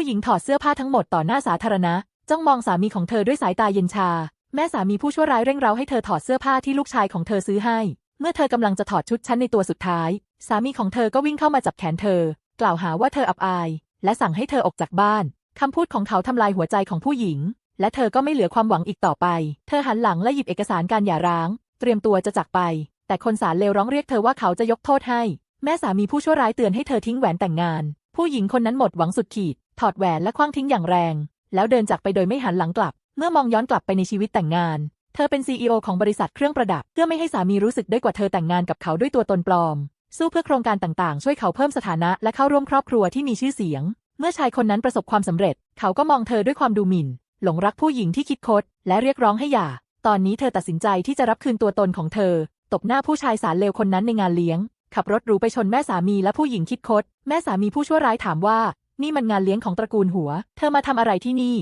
ผู้หญิงถอดเสื้อผ้าทั้งหมดต่อหน้าสาธารณะ จ้องมองสามีของเธอด้วยสายตาเย็นชา แม่สามีผู้ชั่วร้ายเร่งเร้าให้เธอถอดเสื้อผ้าที่ลูกชายของเธอซื้อให้ เมื่อเธอกำลังจะถอดชุดชั้นในตัวสุดท้าย สามีของเธอก็วิ่งเข้ามาจับแขนเธอ กล่าวหาว่าเธออับอาย และสั่งให้เธอออกจากบ้านคำพูดของเขาทำลายหัวใจของผู้หญิง และเธอก็ไม่เหลือความหวังอีกต่อไป เธอหันหลังและหยิบเอกสารการหย่าร้าง เตรียมตัวจะจากไป แต่คนสารเลวร้องเรียกเธอว่าเขาจะยกโทษให้ แม่สามีผู้ชั่วร้ายเตือนให้เธอทิ้งแหวนแต่งงาน ผู้หญิงคนนั้นหมดหวังสุดขีด ถอดแหวนและคว้างทิ้งอย่างแรง แล้วเดินจากไปโดยไม่หันหลังกลับ เมื่อมองย้อนกลับไปในชีวิตแต่งงาน เธอเป็นซีอของบริษัทเครื่องประดับ เพื่อไม่ให้สามีรู้สึกด้กว่าเธอแต่งงานกับเขาด้วยตัวตนปลอม สู้เพื่อโครงการต่างๆ ช่วยเขาเพิ่มสถานะ และเข้าร่วมครอบครัวที่มีชื่อเสียง เมื่อชายคนนั้นประสบความสำเร็จ เขาก็มองเธอด้วยความดูหมิ่น หลงรักผู้หญิงที่คิดคด และเรียกร้องให้หย่า ตอนนี้เธอตัดสินใจที่จะรับคืนตัวตนของเธอ ตบหน้าผู้ชายสารเลวคนนั้นในงานเลี้ยงขับรถหรูไปชนแม่สามีและผู้หญิงคิดคด แม่สามีผู้ชั่วร้ายถามว่า นี่มันงานเลี้ยงของตระกูลหัว เธอมาทำอะไรที่นี่